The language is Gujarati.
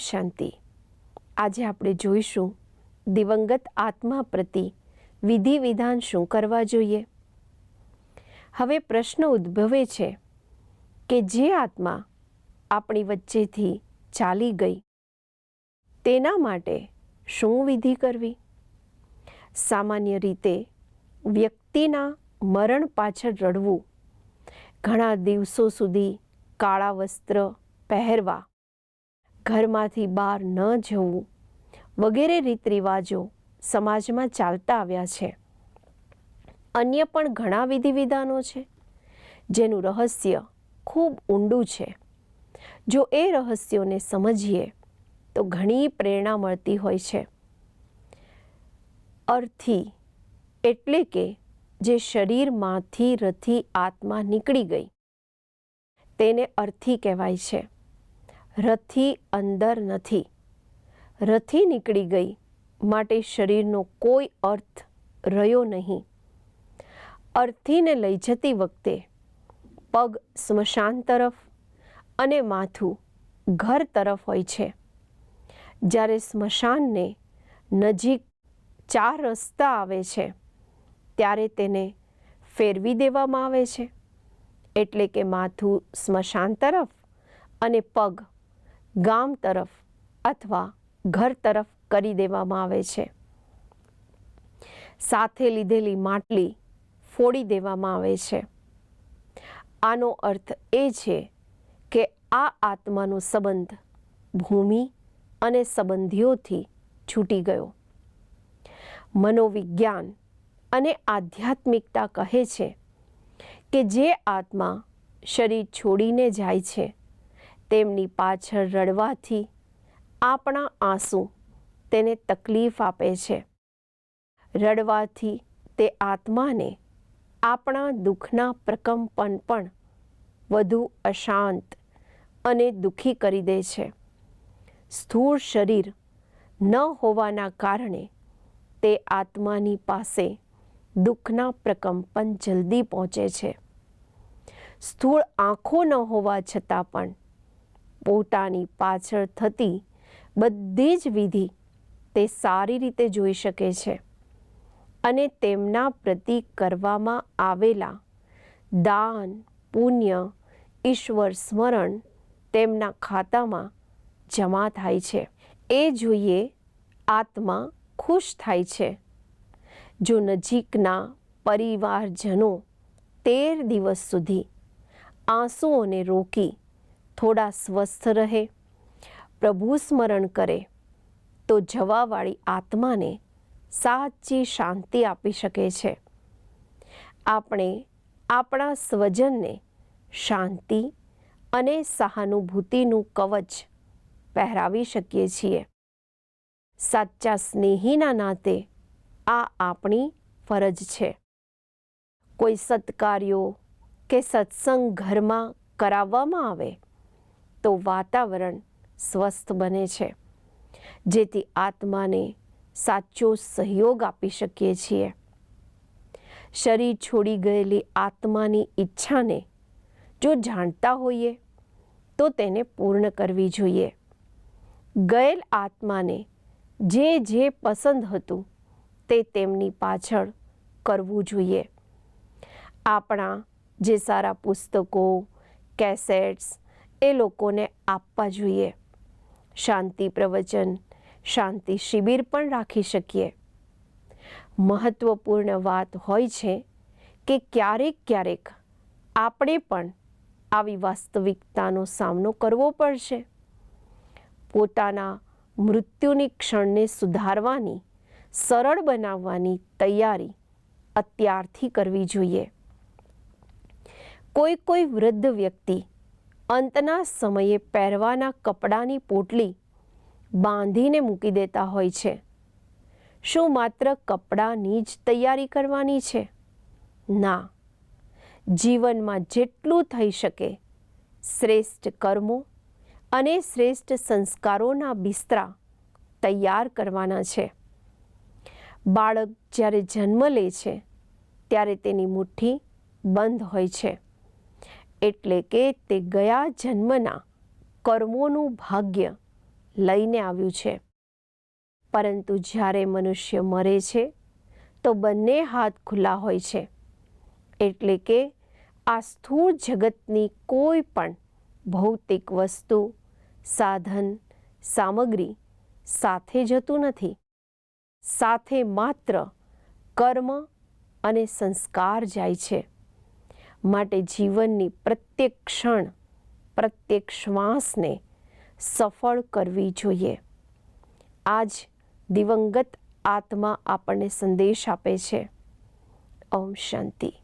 શાંતિ. આજે આપણે જોઈશું દિવંગત આત્મા પ્રતિ વિધિ વિધાન શું કરવા જોઈએ? હવે પ્રશ્ન ઉદ્ભવે છે કે જે આત્મા આપણી વચ્ચેથી ચાલી ગઈ, તેના માટે શું વિધિ કરવી? સામાન્ય રીતે વ્યક્તિના મરણ પાછળ રડવું, ઘણા દિવસો સુધી કાળા વસ્ત્ર પહેરવા ઘરમાંથી બહાર ન જવું. વગેરે રીત રિવાજો સમાજમાં ચાલતા આવ્યા છે. અન્ય પણ ઘણા વિધિ વિધાનો છે, જેનું રહસ્ય ખૂબ ઊંડું છે. જો એ રહસ્યોને સમજીએ, તો ઘણી પ્રેરણા મળતી હોય છે. અર્થી એટલે કે જે શરીરમાંથી રથી આત્મા નીકળી ગઈ. તેને અર્થી કહેવાય છે. રથી અંદર નથી. રથી નીકળી ગઈ માટે શરીરનો કોઈ અર્થ રહ્યો નહીં. અર્થીને લઈ જતી વખતે પગ સ્મશાન તરફ અને માથું ઘર તરફ હોય છે. જ્યારે સ્મશાનને નજીક ચાર રસ્તા આવે છે, ત્યારે તેને ફેરવી દેવામાં આવે છે. એટલે કે માથું સ્મશાન તરફ અને પગ ગામ તરફ અથવા ઘર તરફ કરી દેવામાં આવે છે. સાથે લીધેલી માટલી ફોડી દેવામાં આવે છે. આનો અર્થ એ છે કે આ આત્માનો સંબંધ ભૂમિ અને સંબંધીઓથી છૂટી ગયો. મનોવિજ્ઞાન અને આધ્યાત્મિકતા કહે છે કે જે આત્મા શરીર છોડીને જાય છે તેમની પાછળ રડવાથી આપણા આંસુ તેને તકલીફ આપે છે. રડવાથી તે આત્માને આપણા દુઃખના પ્રકંપન પણ વધુ અશાંત અને દુઃખી કરી દે છે. સ્થૂળ શરીર ન હોવાના કારણે તે આત્માની પાસે દુઃખના પ્રકંપન જલ્દી પહોંચે છે. સ્થૂળ આંખો ન હોવા છતાં પણ પોતાની પાછળ થતી બધી જ વિધિ તે સારી રીતે જોઈ શકે છે અને તેમના પ્રતિ કરવામાં આવેલા દાન, પુણ્ય, ઈશ્વર સ્મરણ તેમના ખાતામાં જમા થાય છે. એ જોઈએ આત્મા ખુશ થાય છે. જો નજીકના પરિવારજનો તેર દિવસ સુધી આંસુઓને રોકી થોડા સ્વસ્થ રહે, પ્રભુ સ્મરણ કરે, તો જવાવાળી આત્માને સાચી શાંતિ આપી શકે છે. આપણે આપણા સ્વજનને શાંતિ અને સહાનુભૂતિનું કવચ પહેરાવી શકીએ છીએ. સાચા સ્નેહીના નાતે આ આપણી ફરજ છે. કોઈ સત્કાર્યો કે સત્સંગ ઘરમાં કરાવવામાં આવે તો વાતાવરણ સ્વસ્થ બને છે. જેથી આત્માને સાચો સહયોગ આપી શકીએ છીએ. શરીર છોડી ગયેલી આત્માની ઈચ્છાને જો જાણતા હોઈએ, તો તેને પૂર્ણ કરવી જોઈએ. ગયેલ આત્માને જે જે પસંદ હતું, તે તેમની પાછળ કરવું જોઈએ. આપણા જે સારા પુસ્તકો, કેસેટ્સ એ લોકોને આપવા જોઈએ. શાંતિ પ્રવચન, શાંતિ શિબિર પણ રાખી શકીએ. મહત્વપૂર્ણ વાત હોય છે કે ક્યારેક ક્યારેક આપણે પણ આવી વાસ્તવિકતાનો સામનો કરવો પડશે. પોતાના મૃત્યુની ક્ષણને સુધારવાની, સરળ બનાવવાની તૈયારી અત્યારથી કરવી જોઈએ. કોઈ કોઈ વૃદ્ધ વ્યક્તિ અંતના સમયે પહેરવાના કપડાની પોટલી બાંધીને મૂકી દેતા હોય છે. શું માત્ર કપડાની જ તૈયારી કરવાની છે? ના. જીવનમાં જેટલું થઈ શકે, શ્રેષ્ઠ કર્મો અને શ્રેષ્ઠ સંસ્કારોના બિસ્તરા તૈયાર કરવાના છે. બાળક જ્યારે જન્મ લે છે, ત્યારે તેની મુઠ્ઠી બંધ હોય છે. એટલે કે તે ગયા જન્મના કર્મોનું ભાગ્ય લઈને આવ્યું છે. પરંતુ જ્યારે મનુષ્ય મરે છે, તો બંને હાથ ખુલ્લા હોય છે. એટલે કે આ સ્થૂળ જગતની કોઈ પણ ભૌતિક વસ્તુ, સાધન, સામગ્રી સાથે જતું નથી. સાથે માત્ર કર્મ અને સંસ્કાર જાય છે. માટે જીવનની પ્રત્યેક ક્ષણ, પ્રત્યેક શ્વાસને સફળ કરવી જોઈએ. આજ દિવંગત આત્મા આપણને સંદેશ આપે છે. ઓમ શાંતિ.